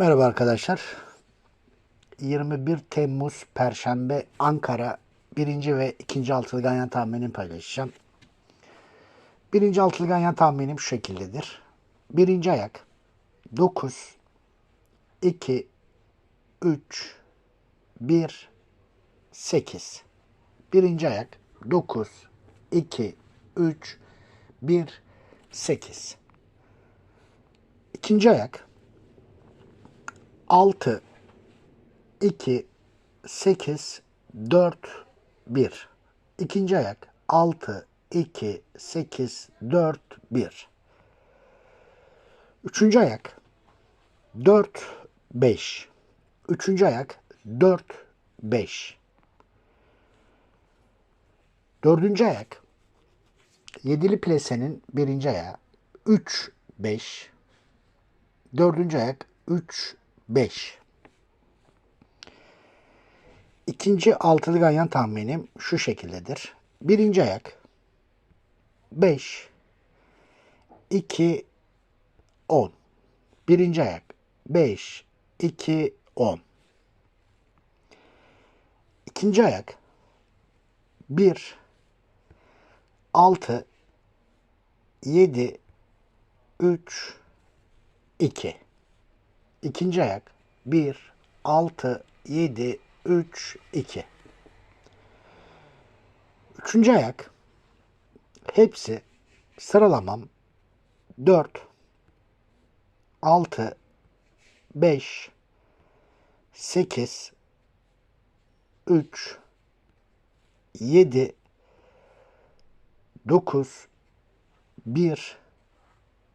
Merhaba arkadaşlar. 21 Temmuz Perşembe Ankara birinci ve ikinci altılı ganyan tahminini paylaşacağım. Birinci altılı ganyan tahminim şu şekildedir. Birinci ayak 9 2 3 1 8 Birinci ayak 9 2 3 1 8 İkinci ayak 6 2 8 4 1 İkinci ayak 6 2 8 4 1 Üçüncü ayak 4 5 Üçüncü ayak 4 5 Dördüncü ayak yedili plesenin birinci ayağı 3 5 Dördüncü ayak 3 5. İkinci altılı ganyan tahminim şu şekildedir. Birinci ayak 5 2 10. Birinci ayak 5 2 10. İkinci ayak 1 6 7 3 2. İkinci ayak 1, 6, 7, 3, 2. Üçüncü ayak hepsi sıralamam 4, 6, 5, 8, 3, 7, 9, 1,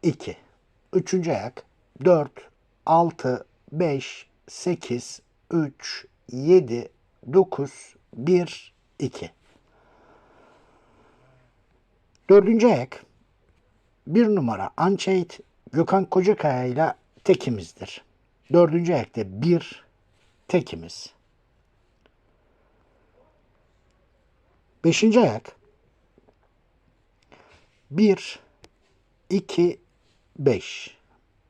2. Üçüncü ayak 4, 6, 5, 8, 3, 7, 9, 1, 2. Dördüncü ayak bir numara Unchained Gökhan Kocakaya ile tekimizdir. Dördüncü ayakta bir tekimiz. Beşinci ayak bir, iki, beş.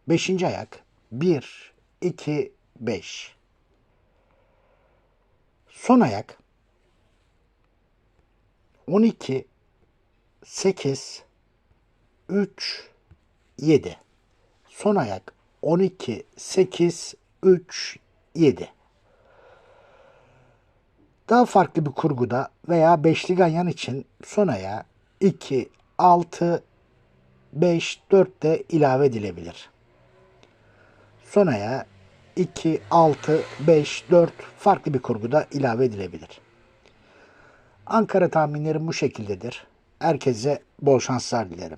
Beşinci ayak 1, 2, 5. Son ayak 12, 8, 3, 7. Son ayak 12, 8, 3, 7. Daha farklı bir kurguda veya beşli ganyan için son ayağı 2, 6, 5, 4 de ilave edilebilir. Sonaya 2, 6, 5, 4 farklı bir kurguda ilave edilebilir. Ankara tahminlerim bu şekildedir. Herkese bol şanslar dilerim.